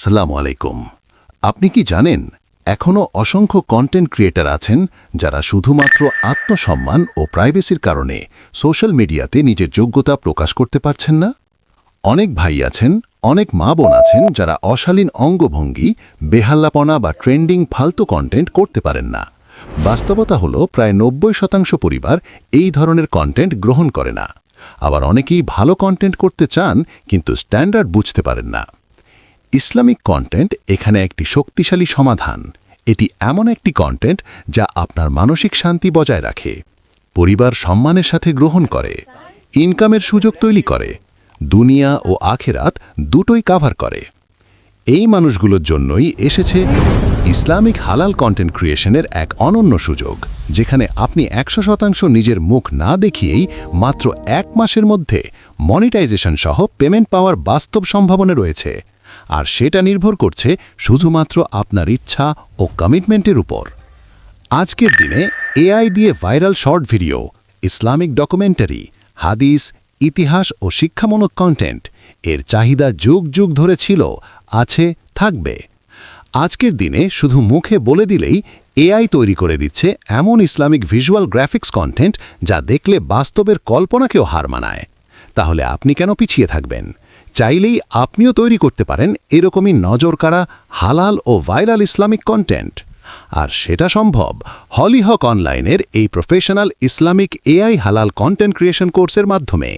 আসসালামু আলাইকুম। আপনি কি জানেন, এখনও অসংখ্য কন্টেন্ট ক্রিয়েটার আছেন যারা শুধুমাত্র আত্মসম্মান ও প্রাইভেসির কারণে সোশ্যাল মিডিয়াতে নিজের যোগ্যতা প্রকাশ করতে পারছেন না? অনেক ভাই আছেন, অনেক মা বোন আছেন যারা অশালীন অঙ্গভঙ্গি, বেহাল্লাপনা বা ট্রেন্ডিং ফালতু কন্টেন্ট করতে পারেন না। বাস্তবতা হলো প্রায় নব্বই শতাংশ পরিবার এই ধরনের কন্টেন্ট গ্রহণ করে না। আবার অনেকেই ভালো কন্টেন্ট করতে চান, কিন্তু স্ট্যান্ডার্ড বুঝতে পারেন না। ইসলামিক কন্টেন্ট এখানে একটি শক্তিশালী সমাধান। এটি এমন একটি কন্টেন্ট যা আপনার মানসিক শান্তি বজায় রাখে, পরিবার সম্মানের সাথে গ্রহণ করে ইনকামের সুযোগ তৈরি করে, দুনিয়া ও আখেরাত দুটোই কাভার করে। এই মানুষগুলোর জন্যই এসেছে ইসলামিক হালাল কন্টেন্ট ক্রিয়েশনের এক অনন্য সুযোগ, যেখানে আপনি একশো শতাংশ নিজের মুখ না দেখিয়েই মাত্র এক মাসের মধ্যে মনিটাইজেশন সহ পেমেন্ট পাওয়ার বাস্তব সম্ভাবনা রয়েছে। আর সেটা নির্ভর করছে শুধুমাত্র আপনার ইচ্ছা ও কমিটমেন্টের উপর। আজকের দিনে এআই দিয়ে viral short video, Islamic documentary হাদিস, ইতিহাস ও শিক্ষামূলক কন্টেন্ট এর চাহিদা যুগ যুগ ধরে ছিল, আছে, থাকবে। আজকের দিনে শুধু মুখে বলে দিলেই এআই তৈরি করে দিচ্ছে এমন ইসলামিক ভিজুয়াল গ্রাফিক্স কন্টেন্ট যা দেখলে বাস্তবের কল্পনাকেও হার মানায়। তাহলে আপনি কেন পিছিয়ে থাকবেন? চাইলেই আপনিও তৈরি করতে পারেন এরকমই নজরকাড়া হালাল ও ভাইরাল ইসলামিক কন্টেন্ট আর সেটা সম্ভব হলিহক অনলাইনের এই প্রফেশনাল ইসলামিক এআই হালাল কন্টেন্ট ক্রিয়েশন কোর্সের মাধ্যমে।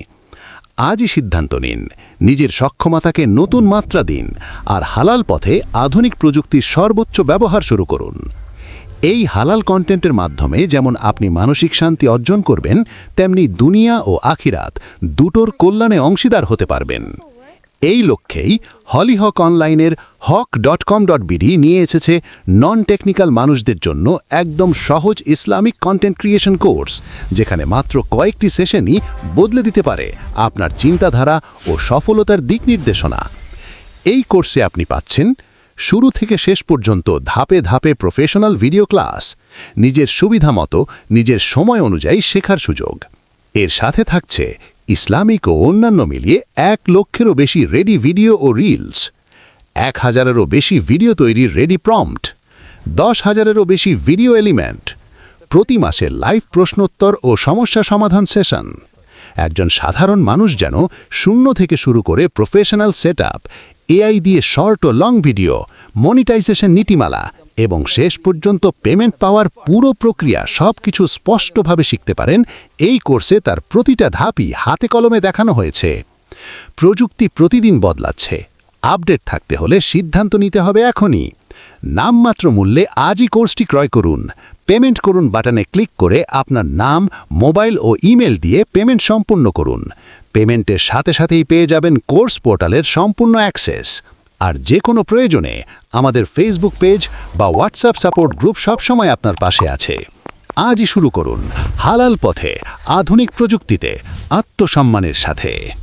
আজই সিদ্ধান্ত নিন, নিজের সক্ষমতাকে নতুন মাত্রা দিন আর হালাল পথে আধুনিক প্রযুক্তির সর্বোচ্চ ব্যবহার শুরু করুন। এই হালাল কন্টেন্টের মাধ্যমে যেমন আপনি মানসিক শান্তি অর্জন করবেন, তেমনি দুনিয়া ও আখিরাত দুটোর কল্যাণে অংশীদার হতে পারবেন। এই লক্ষ্যেই হলিহক অনলাইনের হক ডট কম ডট বিডি নিয়ে এসেছে নন টেকনিক্যাল মানুষদের জন্য একদম সহজ ইসলামিক কন্টেন্ট ক্রিয়েশন কোর্স যেখানে মাত্র কয়েকটি সেশনই বদলে দিতে পারে আপনার চিন্তাধারা ও সফলতার দিক নির্দেশনা এই কোর্সে আপনি পাচ্ছেন শুরু থেকে শেষ পর্যন্ত ধাপে ধাপে প্রফেশনাল ভিডিও ক্লাস নিজের সুবিধা মতো নিজের সময় অনুযায়ী শেখার সুযোগ। এর সাথে থাকছে ইসলামিক ও অন্যান্য মিলিয়ে এক লক্ষেরও বেশি রেডি ভিডিও ও রিলস, এক হাজারেরও বেশি ভিডিও তৈরির রেডি প্রম্পট, দশ হাজারেরও বেশি ভিডিও এলিমেন্ট, প্রতি মাসে লাইভ প্রশ্নোত্তর ও সমস্যা সমাধান সেশন। একজন সাধারণ মানুষ যেন শূন্য থেকে শুরু করে প্রফেশনাল সেট এআই দিয়ে শর্ট ও লং ভিডিও, মনিটাইজেশন নীতিমালা এবং শেষ পর্যন্ত পেমেন্ট পাওয়ার পুরো প্রক্রিয়া সব কিছু স্পষ্টভাবে শিখতে পারেন, এই কোর্সে তার প্রতিটা ধাপই হাতে কলমে দেখানো হয়েছে। প্রযুক্তি প্রতিদিন বদলাচ্ছে। আপডেট থাকতে হলে সিদ্ধান্ত নিতে হবে এখনই। নামমাত্র মূল্যে আজই কোর্সটি ক্রয় করুন। পেমেন্ট করুন বাটনে ক্লিক করে আপনার নাম, মোবাইল ও ইমেল দিয়ে পেমেন্ট সম্পূর্ণ করুন। পেমেন্টের সাথে সাথেই পেয়ে যাবেন কোর্স পোর্টালের সম্পূর্ণ অ্যাক্সেস। আর যে কোনো প্রয়োজনে আমাদের ফেসবুক পেজ বা হোয়াটসঅ্যাপ সাপোর্ট গ্রুপ সবসময় আপনার পাশে আছে। আজই শুরু করুন হালাল পথে আধুনিক প্রযুক্তিতে আত্মসম্মানের সাথে।